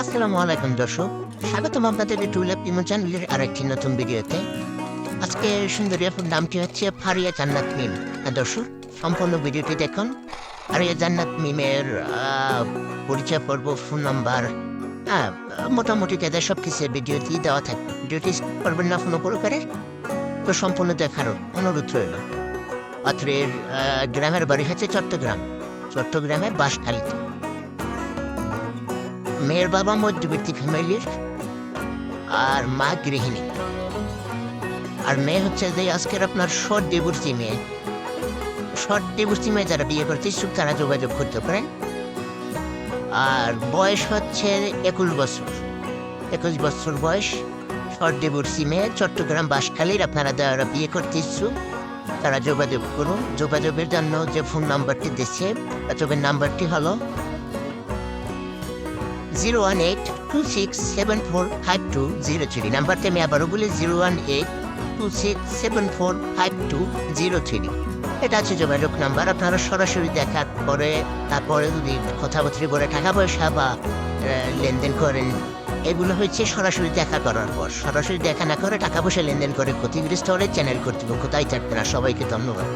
আসসালামু আলাইকুম, দর্শক। স্বাগতম আপনাদের টুইলাপ ইমো চ্যানেলের আরেকটি নতুন ভিডিওতে। আজকে সুন্দরী আপুর নামটি হচ্ছে ফারিয়া জান্নাত মিম। দর্শক, সম্পূর্ণ ভিডিওটি দেখুন। ফারিয়া জান্নাত মিমের পরিচয় পর্ব, ফোন নাম্বার হ্যাঁ মোটামুটি তাদের সব কিছু ভিডিওটি দেওয়া থাকবে ভিডিওটি করবেন না কোনো প্রকারে তো সম্পূর্ণ দেখার অনুরোধ রইল। পাত্রের গ্রামের বাড়ি হচ্ছে চট্টগ্রাম। চট্টগ্রামের বাঁশখালীতে। মেয়ের বাবা মধ্যবিত্তি ফ্যামিলির আর মা গৃহিণী। আর মেয়ে হচ্ছে যে আজকের আপনার শর্ট ডিভোর্সি মেয়ে। শর্ট ডিভোর্সি মেয়ে যারা বিয়ে করতে ইচ্ছুক তারা যোগাযোগ করতে পারেন। আর বয়স হচ্ছে একুশ বছর। একুশ বছর বয়স শর্ট ডিভোর্সি মেয়ে, চট্টগ্রাম বাসখালীর আপনারা যারা বিয়ে করতে ইচ্ছুক, তারা যোগাযোগ করুন। যোগাযোগের জন্য যে ফোন নাম্বারটি দিচ্ছে যোগাযোগের নাম্বারটি হলো zero one eight two six seven four five two zero three নাম্বারটি আমি আবারও বলি zero one eight two six seven four five two zero three এটা আছে যোগাযোগ নাম্বার। আপনারা সরাসরি দেখার পরে, তারপরে যদি কথাবার্তা করে টাকা পয়সা বা লেনদেন করেন, এগুলো হচ্ছে সরাসরি দেখা করার পর। সরাসরি দেখা না করে টাকা পয়সা লেনদেন করে ক্ষতিগ্রস্ত হলে চ্যানেল কর্তৃপক্ষ তাই থাকবে না। সবাইকে ধন্যবাদ।